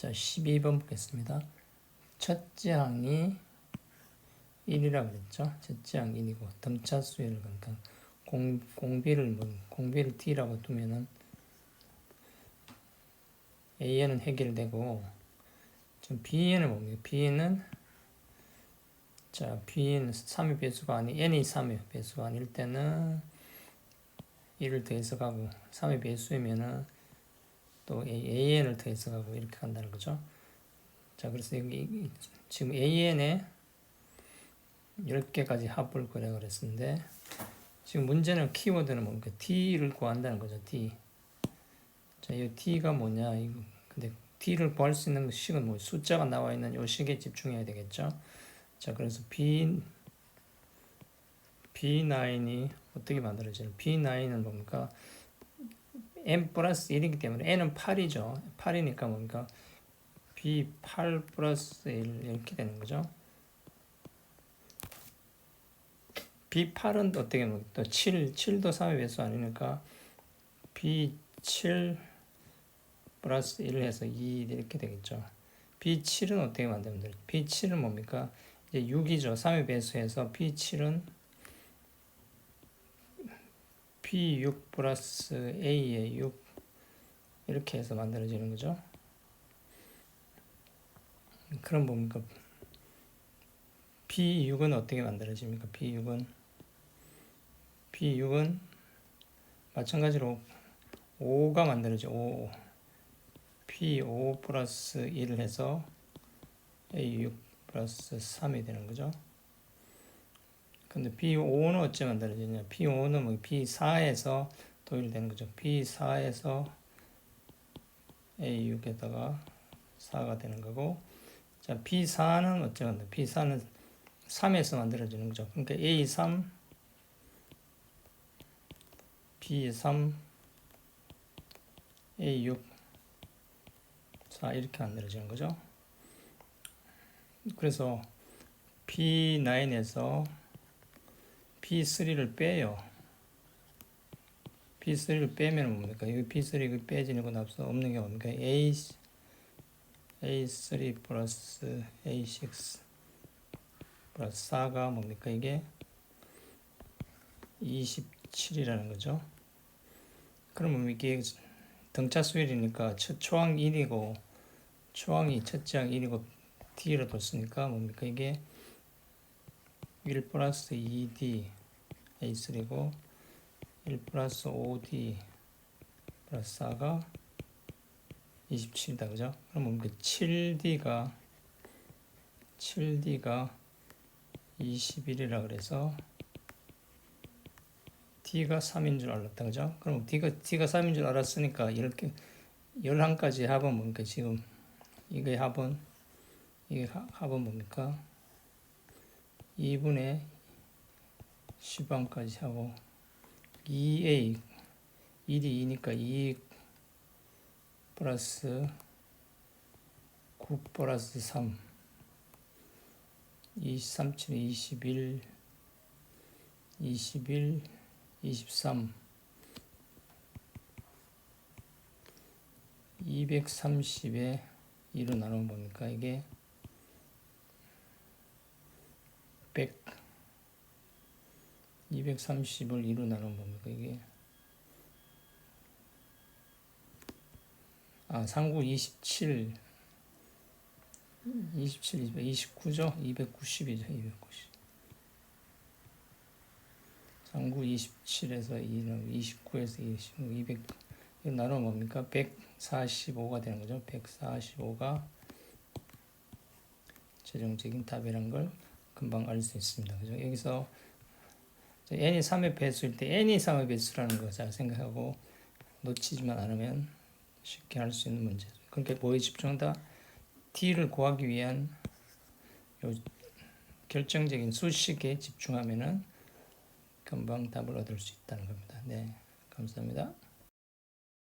자, 12번 보겠습니다. 첫째 항이 1이라고 그랬죠. 첫째 항 1이고 등차 수열을 그러니까 공, 공비를 뭐 공비를 t라고 두면은 a는 해결되고 좀 bn을 봅니다. bn은 자 b는 3의 배수가 아니 n이 3의 배수가 아닐 때는 1을 더해서 가고 3의 배수이면은 또 an을 더해서 가고 이렇게 간다는 거죠. 자 그래서 여기 지금 an에 10개까지 합을 구하라 그랬는데 지금 문제는 키워드는 뭡니까? t를 구한다는 거죠. t. 자, 이 t가 뭐냐? 이거 근데 t를 구할 수 있는 식은 뭐 숫자가 나와 있는 요 식에 집중해야 되겠죠. 자, 그래서 b b9이 어떻게 만들어지는? b9은 뭡니까? N 플러스 1이기 때문에 n은 8이죠. 8이니까 뭡니까? b8 플러스 1 이렇게 되는 거죠. B8은 어떻게 보면 또 7, 7도 3의 배수 아니니까 B7 플러스 1을 해서 2 이렇게 되겠죠. B7은 어떻게 만들면 돼요? B7은 뭡니까? 이제 6이죠. 3의 배수해서 B7은 B6 플러스 A의 6 이렇게 해서 만들어지는 거죠. 그럼 뭡니까? B6은 어떻게 만들어집니까? B6은 B6은 마찬가지로 5가 만들어져 5 P5 플러스 1을 해서 A6 플러스 3이 되는 거죠. 근데 P5는 어째 만들어지냐? P5는 뭐 P4에서 도일되는 거죠. P4에서 A6에다가 4가 되는 거고, 자 P4는 어째 만들? P4는 3에서 만들어지는 거죠. 그러니까 A3 B3 A6 자 이렇게 만들어지는 거죠. 그래서 P9에서 P3를 빼요. P3를 빼면 뭡니까? 여기 P3 빼지는 건 없어 없는 게 뭡니까? A A3 플러스 A6 플러스 4가 뭡니까? 이게 27이라는 거죠. 그러면 이게 등차 수열이니까 첫 초항 1이고 초항이 첫째 항 1이고 D로 뒀으니까 뭡니까 이게 1 플러스 2D A3고 1 플러스 5D 플러스 4가 27이다 그죠? 그럼 뭡니까 7D가 7D가 21이라 그래서 D가 3인 줄 알았다 그죠? 그럼 D가 D가 3인 줄 알았으니까 이렇게 11가지 합은 뭡니까 지금 이게 합은 이게 하- 합은 뭡니까? 2분의 10항까지 하고 2A 1이 2니까 2 플러스 9 플러스 3 23, 7, 21 21 23 230에 2로 나누면 뭡니까 이게 100 230을 2로 나누면 뭡니까 이게? 아 상구 27 27, 29죠? 290이죠 290 상구 27에서 2는 29에서 20, 200 이거 나누면 뭡니까? 145가 되는 거죠? 145가 최종적인 답이란 걸 금방 알 수 있습니다. 그죠? 여기서 저 n이 3의 배수일 때 n이 3의 배수라는 거 잘 생각하고 놓치지만 않으면 쉽게 할 수 있는 문제 그러니까 뭐에 집중한다 t를 구하기 위한 요 결정적인 수식에 집중하면은 금방 답을 얻을 수 있다는 겁니다. 네, 감사합니다.